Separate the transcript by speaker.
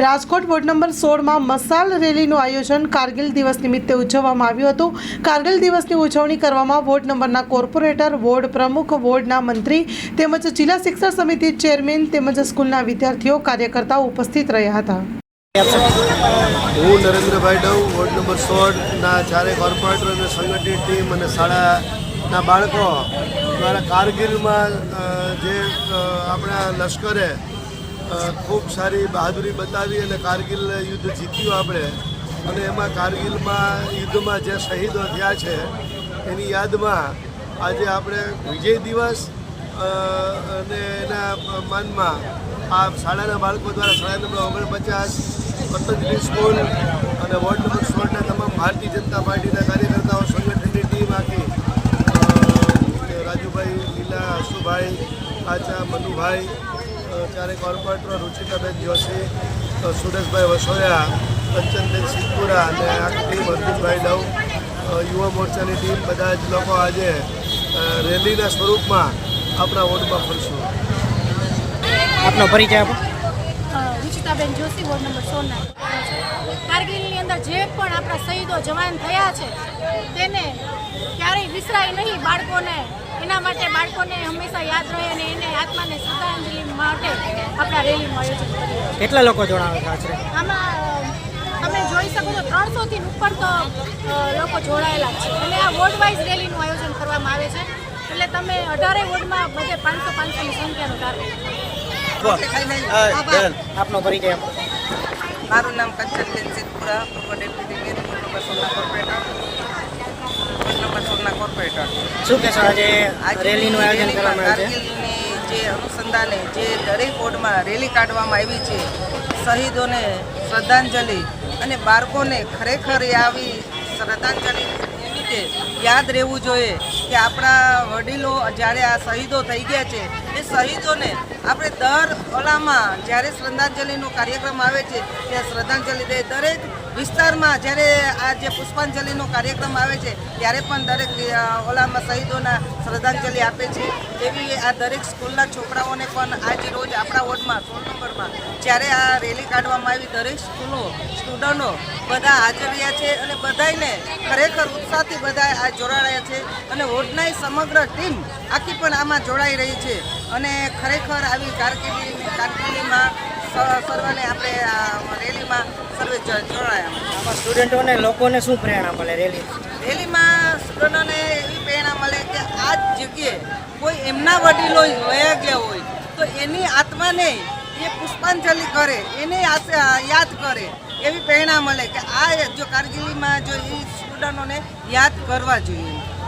Speaker 1: Rajkot ward number સોળમાં મસાલ રેલીનું આયોજન કારગિલ દિવસ નિમિત્તે ઉજવવામાં આવ્યું હતું. કારગિલ દિવસની ઉજવણી કરવામાં વોર્ડ નંબરના કોર્પોરેટર, વોર્ડ પ્રમુખ, વોર્ડના મંત્રી તેમજ જિલ્લા શિક્ષણ સમિતિ ચેરમેન તેમજ સ્કૂલના વિદ્યાર્થીઓ, કાર્યકર્તાઓ ઉપસ્થિત રહ્યા હતા.
Speaker 2: હું નરેન્દ્રભાઈ ડવ વોર્ડ નંબર સોળના ચારે કોર્પોરેટર અને સંગઠિત ટીમ અને શાળાના બાળકો દ્વારા કારગિલમાં જે આપણા લશ્કરે ખૂબ સારી બહાદુરી બતાવી અને કારગિલ યુદ્ધ જીત્યું આપણે. અને એમાં કારગિલમાં યુદ્ધમાં જે શહીદો થયા છે, એની યાદમાં આજે આપણે વિજય દિવસ અને એના માનમાં આ શાળાના બાળકો દ્વારા શાળા નંબર ઓગણપચાસ, પતંજલિ સ્કૂલ અને વોર્ડ નંબર સોળના તમામ ભારતીય જનતા પાર્ટીના કાર્યકર્તાઓ, સંગઠનની ટીમ આખી રાજુભાઈ લીલા હસુભાઈ આચા, મનુભાઈ ચારે કોર્પોરેટરો રુચિકાબેન જોશી સુરેશભાઈ વસોયા કંચનબેન સિદ્ધપુરા અને આખી ટીમ અર્જુનભાઈ દવ યુવા મોરચાની ટીમ બધા જ લોકો આજે રેલીના સ્વરૂપમાં આપણા વોર્ડમાં ફરશું.
Speaker 3: આપનો પરિચય આપો.
Speaker 4: રુચિતાબેન જોશી વોર્ડ નંબર સોળના કારગિલની અંદર જે પણ આપણા શહીદો જવાન થયા છે તેને ક્યારેય વિસરાય નહીં. બાળકોને એના માટે બાળકોને હંમેશા યાદ રહે અને એને માટે આપણા રેલીનું આયોજન કર્યું
Speaker 3: કેટલા લોકો જોડાવે છે આશરે?
Speaker 4: આમાં તમે જોઈ શકો છો ત્રણસોથી ઉપર તો લોકો જોડાયેલા છે. અને આ વોર્ડ વાઇઝ રેલીનું આયોજન કરવામાં આવે છે. એટલે તમે અઢારે વોર્ડમાં બધે પાંચસો પાંચસોની સંખ્યાનો ટાર્ગેટ
Speaker 3: આપનો પરિચય આપો.
Speaker 5: મારું નામ કંચનબેન સિદ્ધપુરા ડેપ્યુટી નંબર સોળના કોર્પોરેટર. નંબર સોળના કોર્પોરેટર.
Speaker 3: શું કહેશો આજે રેલીનું આયોજન કરવામાં આવ્યું છે?
Speaker 5: અનુસંધાને જે દરેક વોર્ડમાં રેલી કાઢવામાં આવી છે, શહીદોને શ્રદ્ધાંજલિ અને બાળકોને ખરેખર આવી શ્રદ્ધાંજલિ નિમિત્તે યાદ રહેવું જોઈએ કે આપણા વડીલો જ્યારે આ શહીદો થઈ ગયા છે, એ શહીદોને આપણે દર ઓલામાં જ્યારે શ્રદ્ધાંજલિનો કાર્યક્રમ આવે છે, ત્યાં શ્રદ્ધાંજલિ દે દરેક વિસ્તારમાં જ્યારે આ જે પુષ્પાંજલિનો કાર્યક્રમ આવે છે, ત્યારે પણ દરેક ઓલામાં શહીદોના શ્રદ્ધાંજલિ આપે છે. એવી આ દરેક સ્કૂલના છોકરાઓને પણ આજે રોજ આપણા વોર્ડમાં, સોળ નંબરમાં, જ્યારે આ રેલી કાઢવામાં આવી, દરેક સ્કૂલો, સ્ટુડન્ટો બધા હાજર રહ્યા છે અને બધાને ખરેખર ઉત્સાહથી બધા આ જોડાયા છે અને વોર્ડના સમગ્ર ટીમ આખી પણ આમાં જોડાઈ રહી છે. અને ખરેખર આવી કારકિર્દી કારકિર્દીમાં સર્વને આપણે રેલીમાં સર્વે જોડાયા.
Speaker 3: આમાં સ્ટુડન્ટોને લોકોને શું પ્રેરણા મળે રેલી?
Speaker 5: રેલીમાં સ્ટુડન્ટોને એવી પ્રેરણા મળે કે આ જગ્યાએ કોઈ એમના વડીલો વયા ગયા હોય તો એની આત્માને એ પુષ્પાંજલિ કરે એને યાદ કરે એવી પ્રેરણા મળે કે આ જો કારગીલીમાં જો એ સ્ટુડન્ટોને યાદ કરવા જોઈએ.